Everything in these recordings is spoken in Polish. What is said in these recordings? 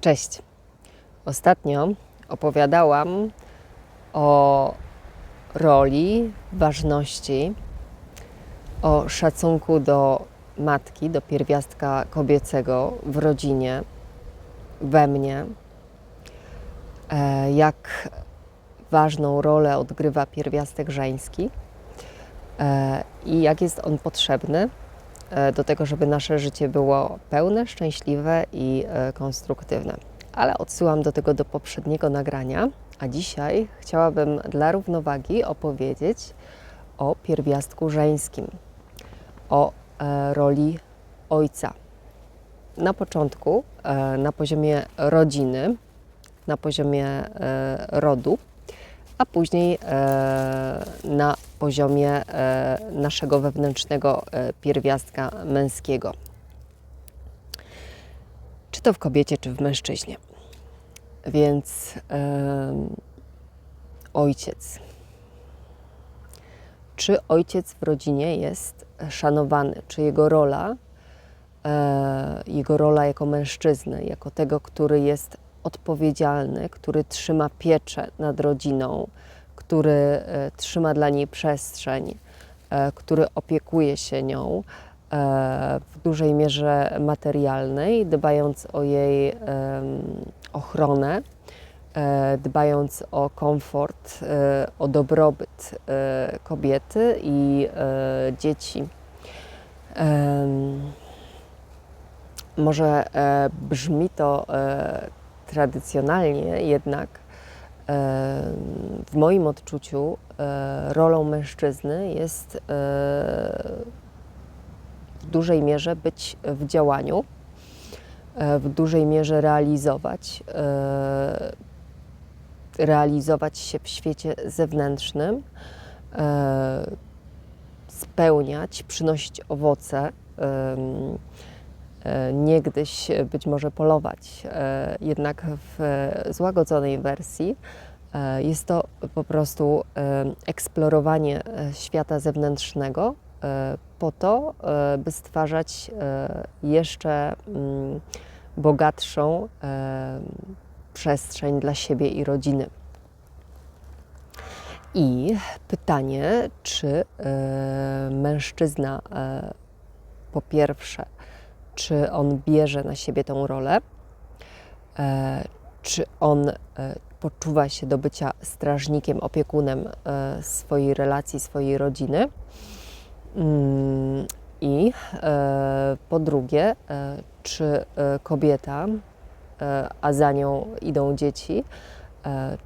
Cześć. Ostatnio opowiadałam o roli, ważności, o szacunku do matki, do pierwiastka kobiecego w rodzinie, we mnie, e, jak ważną rolę odgrywa pierwiastek żeński e, i jak jest on potrzebny do tego, żeby nasze życie było pełne, szczęśliwe i konstruktywne. Ale odsyłam do tego do poprzedniego nagrania, a dzisiaj chciałabym dla równowagi opowiedzieć o pierwiastku żeńskim, o roli ojca. Na początku, na poziomie rodziny, na poziomie rodu, a później e, na poziomie e, naszego wewnętrznego e, pierwiastka męskiego. Czy to w kobiecie, czy w mężczyźnie. Więc ojciec. Czy ojciec w rodzinie jest szanowany? Czy jego rola, jego rola jako mężczyzny, jako tego, który jest odpowiedzialny, który trzyma pieczę nad rodziną, który e, trzyma dla niej przestrzeń, e, który opiekuje się nią e, w dużej mierze materialnej, dbając o jej ochronę, dbając o komfort, o dobrobyt kobiety i dzieci. Może brzmi to tradycjonalnie jednak w moim odczuciu e, rolą mężczyzny jest e, w dużej mierze być w działaniu, e, w dużej mierze realizować, realizować się w świecie zewnętrznym, spełniać, przynosić owoce E, niegdyś być może polować. E, jednak w złagodzonej wersji e, jest to po prostu eksplorowanie świata zewnętrznego po to, by stwarzać jeszcze mm, bogatszą przestrzeń dla siebie i rodziny. I pytanie, czy mężczyzna po pierwsze czy on bierze na siebie tą rolę, e, czy on e, poczuwa się do bycia strażnikiem, opiekunem e, swojej relacji, swojej rodziny. Mm, I po drugie, czy kobieta, a za nią idą dzieci,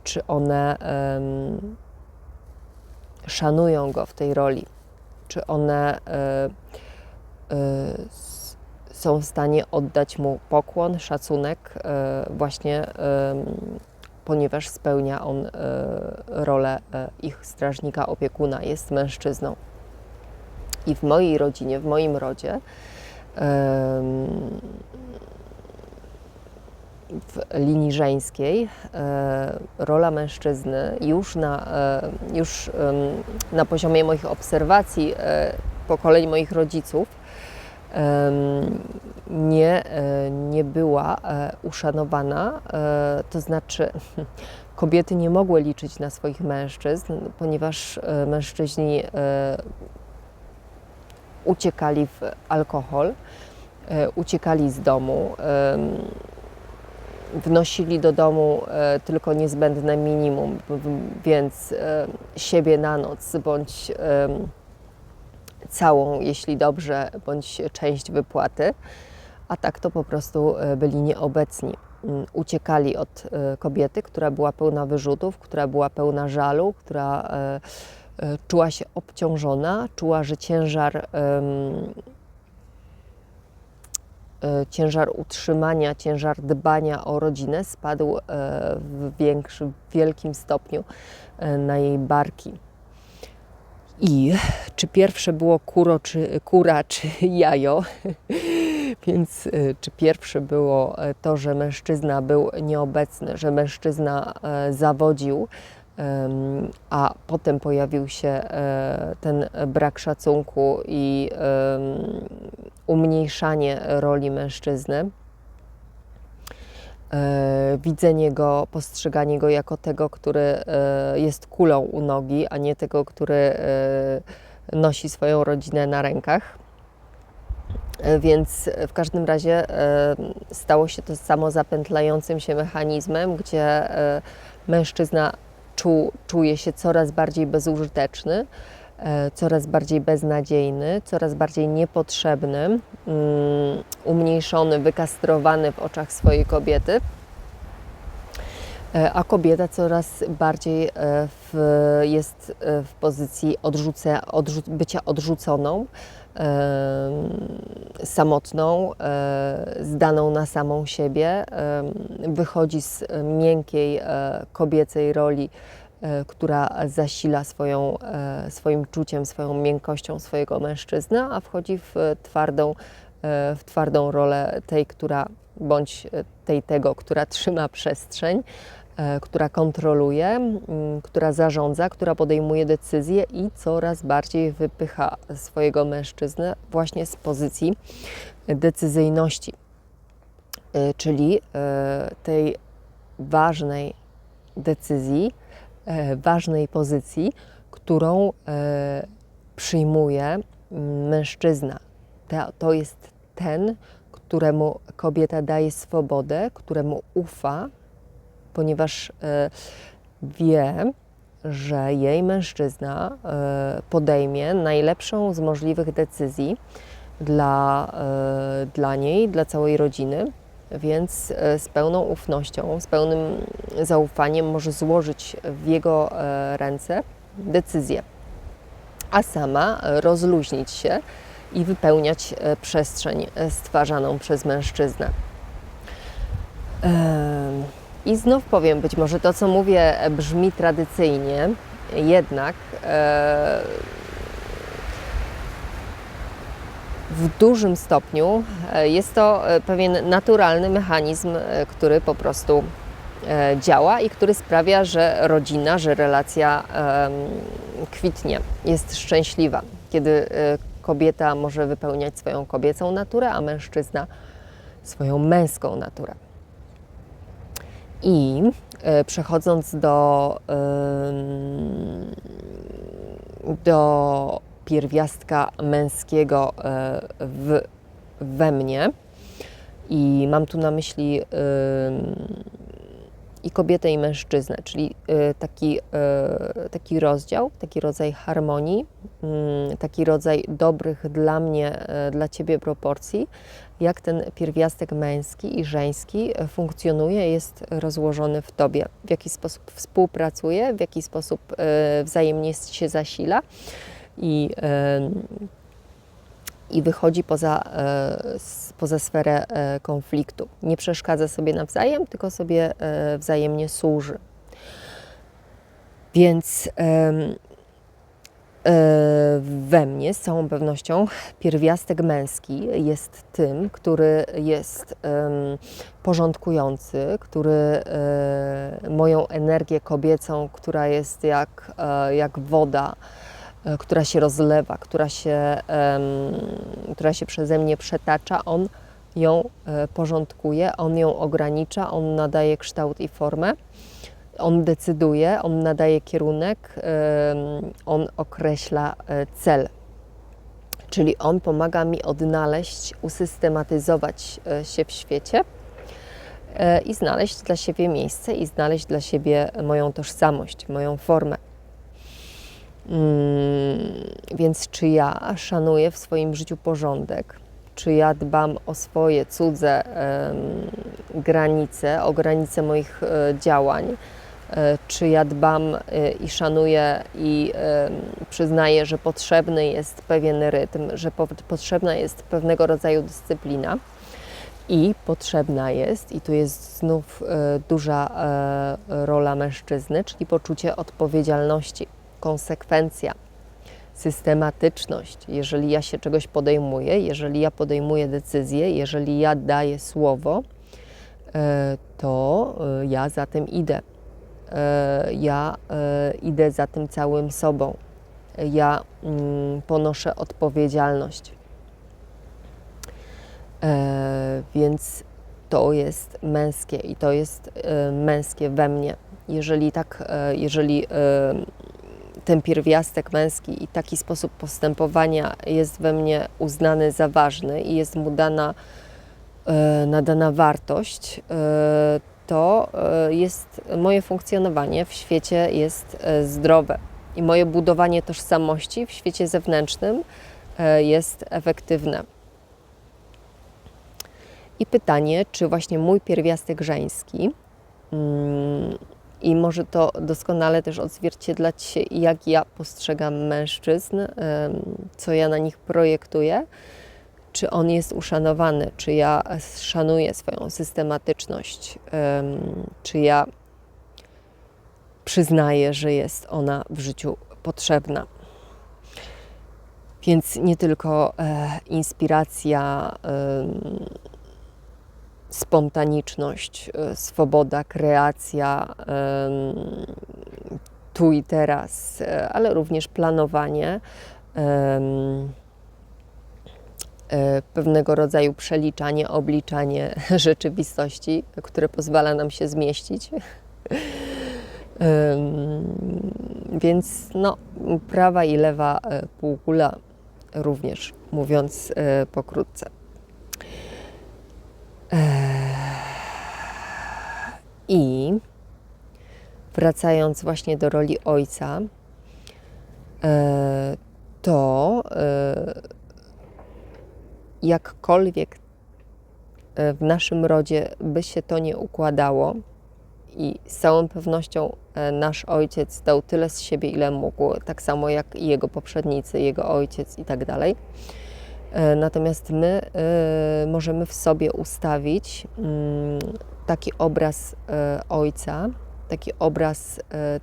czy one szanują go w tej roli, czy one są w stanie oddać mu pokłon, szacunek, e, właśnie ponieważ spełnia on e, rolę e, ich strażnika, opiekuna, jest mężczyzną. I w mojej rodzinie, w moim rodzie, w linii żeńskiej rola mężczyzny już na, już na poziomie moich obserwacji pokoleń moich rodziców nie, e, nie była e, uszanowana, e, to znaczy kobiety nie mogły liczyć na swoich mężczyzn, ponieważ mężczyźni uciekali w alkohol, uciekali z domu, wnosili do domu tylko niezbędne minimum, więc siebie na noc bądź całą, jeśli dobrze, bądź część wypłaty, a tak to po prostu e, byli nieobecni. Mm, uciekali od e, kobiety, która była pełna wyrzutów, która była pełna żalu, która e, czuła się obciążona, czuła, że ciężar, ciężar utrzymania, ciężar dbania o rodzinę spadł w większym, wielkim stopniu na jej barki. I czy pierwsze było kuro, czy, kura, czy jajo? Więc y, czy pierwsze było e, to, że mężczyzna był nieobecny, że mężczyzna e, zawodził, a potem pojawił się ten brak szacunku i umniejszanie roli mężczyzny? E, widzenie go, postrzeganie go jako tego, który e, jest kulą u nogi, a nie tego, który e, nosi swoją rodzinę na rękach. Więc w każdym razie stało się to samozapętlającym się mechanizmem, gdzie mężczyzna czu, czuje się coraz bardziej bezużyteczny, coraz bardziej beznadziejny, coraz bardziej niepotrzebny, mm, umniejszony, wykastrowany w oczach swojej kobiety. E, A kobieta coraz bardziej e, w, jest e, w pozycji odrzuce, odrzu, bycia odrzuconą, e, samotną, e, zdaną na samą siebie, e, wychodzi z miękkiej e, kobiecej roli, e, która zasila swoją, e, swoim czuciem, swoją miękkością swojego mężczyzny, a wchodzi w twardą, e, w twardą rolę tej, która bądź tej tego, która trzyma przestrzeń, e, która kontroluje, która zarządza, która podejmuje decyzje i coraz bardziej wypycha swojego mężczyznę właśnie z pozycji decyzyjności, E, czyli e, tej ważnej decyzji, e, ważnej pozycji, którą e, przyjmuje mężczyzna. To, jest ten, któremu kobieta daje swobodę, któremu ufa, ponieważ e, wie, że jej mężczyzna e, podejmie najlepszą z możliwych decyzji dla, e, dla niej, dla całej rodziny, więc e, z pełną ufnością, z pełnym zaufaniem może złożyć w jego e, ręce decyzję, a sama rozluźnić się i wypełniać e, przestrzeń stwarzaną przez mężczyznę. I znów powiem, być może to, co mówię, brzmi tradycyjnie, jednak e, w dużym stopniu e, jest to e, pewien naturalny mechanizm, e, który po prostu działa i który sprawia, że rodzina, że relacja kwitnie, jest szczęśliwa. Kiedy kobieta może wypełniać swoją kobiecą naturę, a mężczyzna swoją męską naturę. I przechodząc do, do pierwiastka męskiego e, w, we mnie, i mam tu na myśli i kobietę, i mężczyznę, czyli e, taki, e, taki rozdział, taki rodzaj harmonii, mm, taki rodzaj dobrych dla mnie, dla ciebie proporcji, jak ten pierwiastek męski i żeński funkcjonuje, jest rozłożony w tobie, w jaki sposób współpracuje, w jaki sposób wzajemnie się zasila i, i wychodzi poza, e, poza sferę e, konfliktu. Nie przeszkadza sobie nawzajem, tylko sobie e, wzajemnie służy. Więc we mnie z całą pewnością pierwiastek męski jest tym, który jest porządkujący, który moją energię kobiecą, która jest jak, jak woda, która się rozlewa, która się, która się przeze mnie przetacza, on ją e, porządkuje, on ją ogranicza, on nadaje kształt i formę. On decyduje, on nadaje kierunek, on określa e, cel. Czyli on pomaga mi odnaleźć, usystematyzować e, się w świecie e, i znaleźć dla siebie miejsce i znaleźć dla siebie moją tożsamość, moją formę. Mm, Więc czy ja szanuję w swoim życiu porządek, czy ja dbam o swoje cudze granice, o granice moich e, działań, e, czy ja dbam e, i szanuję i przyznaję, że potrzebny jest pewien rytm, że po, potrzebna jest pewnego rodzaju dyscyplina. I potrzebna jest, i tu jest znów duża rola mężczyzny, czyli poczucie odpowiedzialności, konsekwencja, systematyczność. Jeżeli ja się czegoś podejmuję, jeżeli ja podejmuję decyzję, jeżeli ja daję słowo, e, to e, ja za tym idę. E, Ja idę za tym całym sobą. Ja mm, ponoszę odpowiedzialność. Więc to jest męskie i to jest męskie we mnie. Jeżeli tak, jeżeli ten pierwiastek męski i taki sposób postępowania jest we mnie uznany za ważny i jest mu dana, e, nadana wartość, e, to e, jest moje funkcjonowanie w świecie jest zdrowe i moje budowanie tożsamości w świecie zewnętrznym jest efektywne. I pytanie, czy właśnie mój pierwiastek żeński, mm, i może to doskonale też odzwierciedlać, jak ja postrzegam mężczyzn, co ja na nich projektuję, czy on jest uszanowany, czy ja szanuję swoją systematyczność, em, czy ja przyznaję, że jest ona w życiu potrzebna. Więc nie tylko e, inspiracja, spontaniczność, e, swoboda, kreacja tu i teraz, e, ale również planowanie, e, pewnego rodzaju przeliczanie, obliczanie rzeczywistości, które pozwala nam się zmieścić. Więc no, prawa i lewa półkula również, mówiąc pokrótce. I wracając właśnie do roli ojca, e, to e, jakkolwiek e, w naszym rodzie by się to nie układało i z całą pewnością nasz ojciec dał tyle z siebie, ile mógł, tak samo jak i jego poprzednicy, jego ojciec i tak dalej. E, Natomiast my e, możemy w sobie ustawić mm, taki obraz e, ojca, taki obraz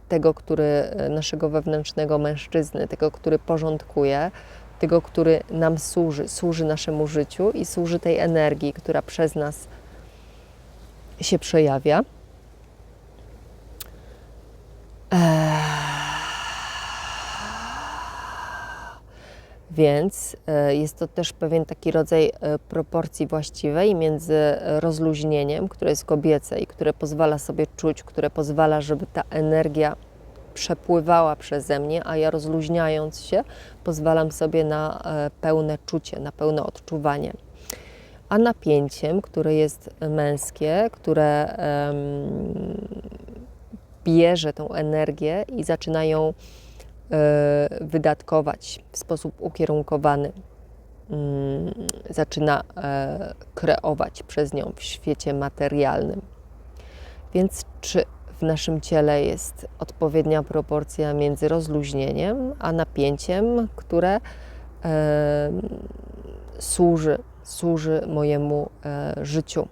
tego, który naszego wewnętrznego mężczyzny, tego, który porządkuje, tego, który nam służy, służy naszemu życiu i służy tej energii, która przez nas się przejawia. Więc e, jest to też pewien taki rodzaj e, proporcji właściwej między rozluźnieniem, które jest kobiece i które pozwala sobie czuć, które pozwala, żeby ta energia przepływała przeze mnie, a ja rozluźniając się, pozwalam sobie na e, pełne czucie, na pełne odczuwanie. A napięciem, które jest męskie, które em, bierze tą energię i zaczyna ją e, wydatkować w sposób ukierunkowany. Mm, Zaczyna e, kreować przez nią w świecie materialnym. Więc czy w naszym ciele jest odpowiednia proporcja między rozluźnieniem a napięciem, które e, służy, służy mojemu e, życiu?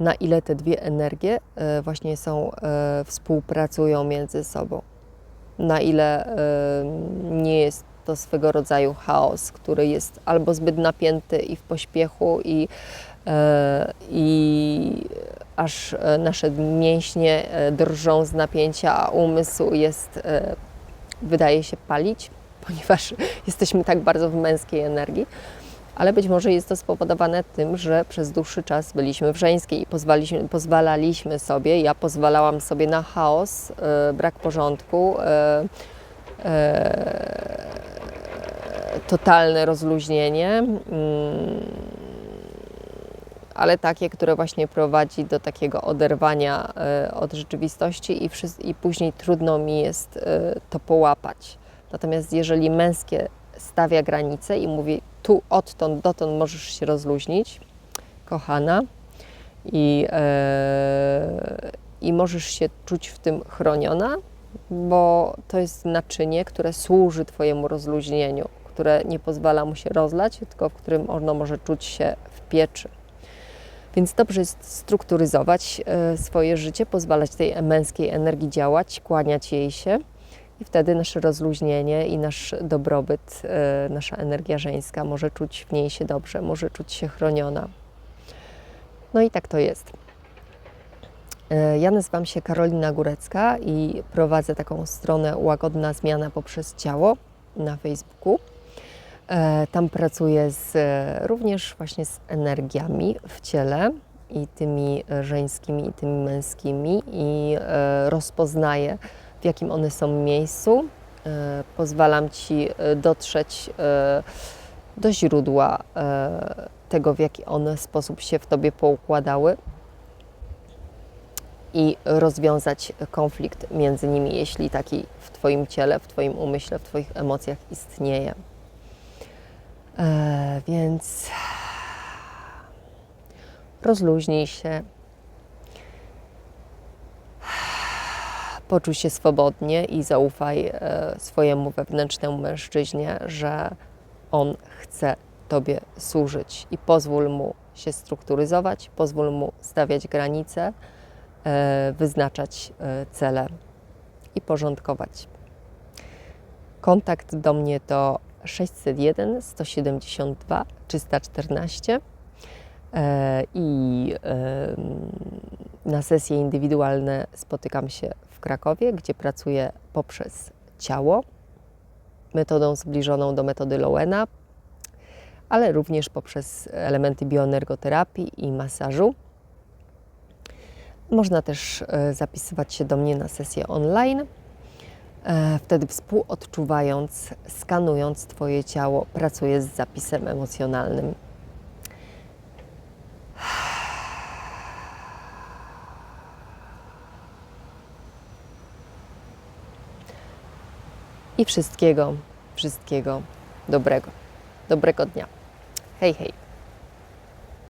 na ile te dwie energie e, właśnie są, e, współpracują między sobą. Na ile nie jest to swego rodzaju chaos, który jest albo zbyt napięty i w pośpiechu, i, e, i aż e, nasze mięśnie e, drżą z napięcia, a umysł jest, wydaje się palić, ponieważ jesteśmy tak bardzo w męskiej energii ale być może jest to spowodowane tym, że przez dłuższy czas byliśmy w żeńskiej i pozwalaliśmy, pozwalaliśmy sobie, ja pozwalałam sobie na chaos, e, brak porządku, e, e, totalne rozluźnienie, mm, ale takie, które właśnie prowadzi do takiego oderwania od rzeczywistości i, i później trudno mi jest to połapać. Natomiast jeżeli męskie stawia granice i mówi tu odtąd dotąd możesz się rozluźnić, kochana, i, e, i możesz się czuć w tym chroniona, bo to jest naczynie, które służy Twojemu rozluźnieniu, które nie pozwala mu się rozlać, tylko w którym ono może czuć się w pieczy. Więc dobrze jest strukturyzować e, swoje życie, pozwalać tej męskiej energii działać, kłaniać jej się i wtedy nasze rozluźnienie i nasz dobrobyt, e, nasza energia żeńska może czuć w niej się dobrze, może czuć się chroniona. No i tak to jest. E, Ja nazywam się Karolina Górecka i prowadzę taką stronę Łagodna Zmiana poprzez Ciało na Facebooku. E, Tam pracuję z, również właśnie z energiami w ciele i tymi żeńskimi, i tymi męskimi i rozpoznaję, w jakim one są miejscu. E, Pozwalam Ci e, dotrzeć e, do źródła tego, w jaki one sposób się w Tobie poukładały i rozwiązać konflikt między nimi, jeśli taki w Twoim ciele, w Twoim umyśle, w Twoich emocjach istnieje. Więc rozluźnij się, poczuj się swobodnie i zaufaj e, swojemu wewnętrznemu mężczyźnie, że on chce Tobie służyć i pozwól mu się strukturyzować, pozwól mu stawiać granice, e, wyznaczać e, cele i porządkować. Kontakt do mnie to 601 172 314 e, i na sesje indywidualne spotykam się w Krakowie, gdzie pracuję poprzez ciało, metodą zbliżoną do metody Lowena, ale również poprzez elementy bioenergoterapii i masażu. Można też e, zapisywać się do mnie na sesję online. E, Wtedy współodczuwając, skanując Twoje ciało, pracuję z zapisem emocjonalnym. I wszystkiego, wszystkiego dobrego. Dobrego dnia. Hej, hej.